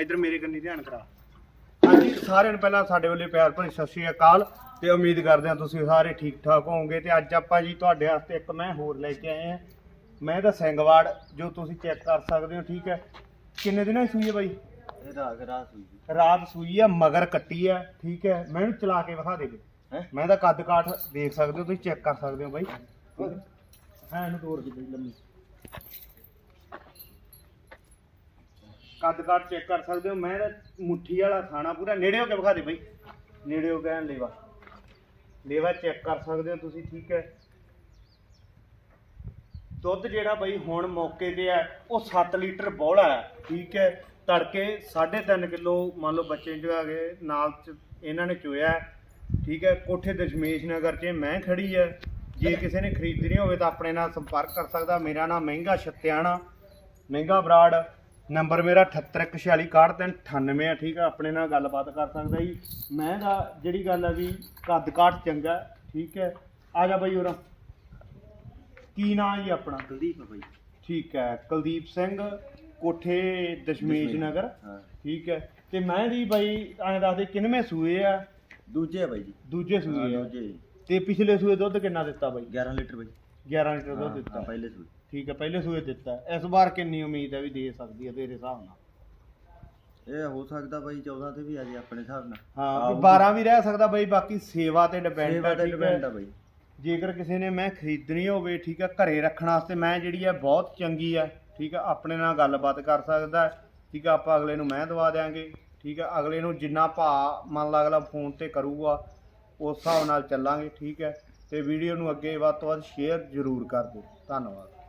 ਇੱਧਰ ਮੇਰੇ ਕੰਨੀ ਧਿਆਨ ਕਰਾ। ਹਾਂਜੀ ਸਾਰਿਆਂ ਨੂੰ ਪਹਿਲਾਂ ਸਾਡੇ ਵੱਲੋਂ ਪਿਆਰ ਭਰੀ ਸਤਿ ਸ਼੍ਰੀ ਅਕਾਲ ਤੇ ਉਮੀਦ ਕਰਦੇ ਹਾਂ ਤੁਸੀਂ ਸਾਰੇ ਠੀਕ ਠਾਕ ਹੋਵੋਗੇ ਤੇ ਅੱਜ ਆਪਾਂ ਜੀ ਤੁਹਾਡੇ ਵਾਸਤੇ ਇੱਕ ਮੈਂ ਹੋਰ ਲੈ ਕੇ ਆਏ ਹਾਂ। ਮੈਂ ਦਾ ਸਿੰਘਵਾੜ ਜੋ ਤੁਸੀਂ ਚੈੱਕ ਕਰ ਸਕਦੇ ਹੋ ਠੀਕ ਹੈ। ਕਿੰਨੇ ਦਿਨਾਂ ਦੀ ਸੂਈ ਹੈ ਬਾਈ? ਰਾਤ ਸੂਈ ਆ ਮਗਰ ਕੱਟੀ ਆ ਠੀਕ ਹੈ। ਮੈਂ ਇਹਨੂੰ ਚਲਾ ਕੇ ਵਿਖਾ ਦੇ ਹੈਂ? ਮੈਂ ਇਹਦਾ ਕੱਦ ਕਾਠ ਦੇਖ ਸਕਦੇ ਹੋ ਤੁਸੀਂ ਚੈੱਕ ਕਰ ਸਕਦੇ ਹੋ ਬਾਈ। ਹਾਂ ਇਹਨੂੰ ਤੋੜ ਕੇ ਬਈ ਲੰਮੀ ਕੱਦ ਕਾਠ ਚੈੱਕ ਕਰ ਸਕਦੇ ਹੋ। ਮੈਂ ਤਾਂ ਮੁੱਠੀ ਵਾਲਾ ਖਾਣਾ ਪੂਰਾ ਨੇੜੇ ਹੋ ਕੇ ਵਿਖਾ ਦੇ ਬਈ। ਨੇੜੇ ਹੋ ਕੇ ਐਨ ਲੇਵਾ। ਲੇਵਾ ਚੈੱਕ ਕਰ ਸਕਦੇ ਹੋ ਤੁਸੀਂ, ਠੀਕ ਹੈ। ਦੁੱਧ ਜਿਹੜਾ ਬਈ ਹੁਣ ਮੌਕੇ ਤੇ ਹੈ, ਉਹ 7 ਲੀਟਰ ਬੋਲਾ ਹੈ, ਠੀਕ ਹੈ। ਤੜਕੇ 3.5 ਕਿਲੋ ਮੰਨ ਲਓ ਬੱਚੇ ਜੋ ਕੇ ਨਾਲ ਚ ਇਹਨਾਂ ਨੇ ਚੋਇਆ ਠੀਕ ਹੈ। ਕੋਠੇ ਦਸ਼ਮੇਸ਼ ਨਗਰ 'ਚ ਮੈਂ ਖੜੀ ਹੈ। ਜੇ ਕਿਸੇ ਨੇ ਖਰੀਦਣੀ ਹੋਵੇ ਤਾਂ ਆਪਣੇ ਨਾਲ ਸੰਪਰਕ ਕਰ ਸਕਦਾ। ਮੇਰਾ ਨਾਮ ਮਹਿੰਗਾ ਛੱਤਿਆਣਾ ਮਹਿੰਗਾ ਬਰਾੜ। ਨੰਬਰ ਮੇਰਾ 7846619398 ਹੈ ਠੀਕ ਹੈ ਆਪਣੇ ਨਾਲ ਗੱਲਬਾਤ ਕਰ ਸਕਦਾ ਜੀ। ਮੈਂ ਦਾ ਜਿਹੜੀ ਗੱਲ ਹੈ ਵੀ ਕੱਦ ਕਾਠ ਚੰਗਾ ਠੀਕ ਹੈ? ਆ ਜਾ ਬਈ ਉਰਾ। ਕੀ ਨਾਂ ਜੀ ਆਪਣਾ? ਕੁਲਦੀਪ ਆ ਬਾਈ। ਠੀਕ ਹੈ ਕੁਲਦੀਪ ਸਿੰਘ ਕੋਠੇ ਦਸ਼ਮੇਸ਼। ਨਗਰ ਠੀਕ ਹੈ? ਤੇ ਮੈਂ ਦੀ ਬਾਈ ਐਂ ਦੱਸਦੇ ਕਿੰਨਵੇਂ ਸੂਏ ਆ? ਦੂਜੇ ਆ ਬਾਈ ਜੀ। ਦੂਜੇ ਸੂਏ ਆ। ਦੂਜੇ। ਤੇ ਪਿਛਲੇ ਸੂਏ ਦੁੱਧ ਕਿੰਨਾ ਦਿੱਤਾ ਬਾਈ? 11 ਲੀਟਰ ਬਾਈ। 11 ਲੀਟਰ ਦੁੱਧ ਦਿੱਤਾ। ਪਹਿਲੇ ਸੂਈ ਠੀਕ ਹੈ ਪਹਿਲੇ ਸੂਏ ਦਿੱਤਾ। ਇਸ ਵਾਰ ਕਿੰਨੀ ਉਮੀਦ ਹੈ ਵੀ ਦੇ ਸਕਦੀ ਹੈ ਤੇਰੇ ਹਿਸਾਬ ਨਾਲ? ਇਹ ਹੋ ਸਕਦਾ ਬਾਈ 14 ਤੇ ਵੀ ਆ ਜੇ ਆਪਣੇ ਹਿਸਾਬ ਨਾਲ। ਹਾਂ ਆਊਗੀ। 12 ਵੀ ਰਹਿ ਸਕਦਾ ਬਾਈ ਬਾਕੀ ਸੇਵਾ ਤੇ ਡਿਪੈਂਡ ਸੇਵਾ ਤੇ ਡਿਪੈਂਡ ਆ ਬਾਈ। ਜੇਕਰ ਕਿਸੇ ਨੇ ਮੈਂ ਖਰੀਦਣੀ ਹੋਵੇ ਠੀਕ ਹੈ ਘਰੇ ਰੱਖਣ ਵਾਸਤੇ ਮੈਂ ਜਿਹੜੀ ਹੈ ਬਹੁਤ ਚੰਗੀ ਹੈ ਠੀਕ ਹੈ ਆਪਣੇ ਨਾਲ ਗੱਲਬਾਤ ਕਰ ਸਕਦਾ ਹੈ, ਠੀਕ ਹੈ ਆਪਾਂ ਅਗਲੇ ਨੂੰ ਮੈਂ ਦਵਾ ਦੇਾਂਗੇ ਠੀਕ ਹੈ ਅਗਲੇ ਨੂੰ ਜਿੰਨਾ ਭਾ ਮੰਨ ਲਾ ਅਗਲਾ ਫੋਨ ਤੇ ਕਰੂਗਾ ਉਸ ਹਿਸਾਬ ਨਾਲ ਚੱਲਾਂਗੇ ਠੀਕ ਹੈ। ਤੇ ਵੀਡੀਓ ਨੂੰ ਅੱਗੇ ਵੱਧ ਤੋਂ ਵੱਧ ਸ਼ੇਅਰ ਜ਼ਰੂਰ ਕਰ ਦਿਓ। ਧੰਨਵਾਦ।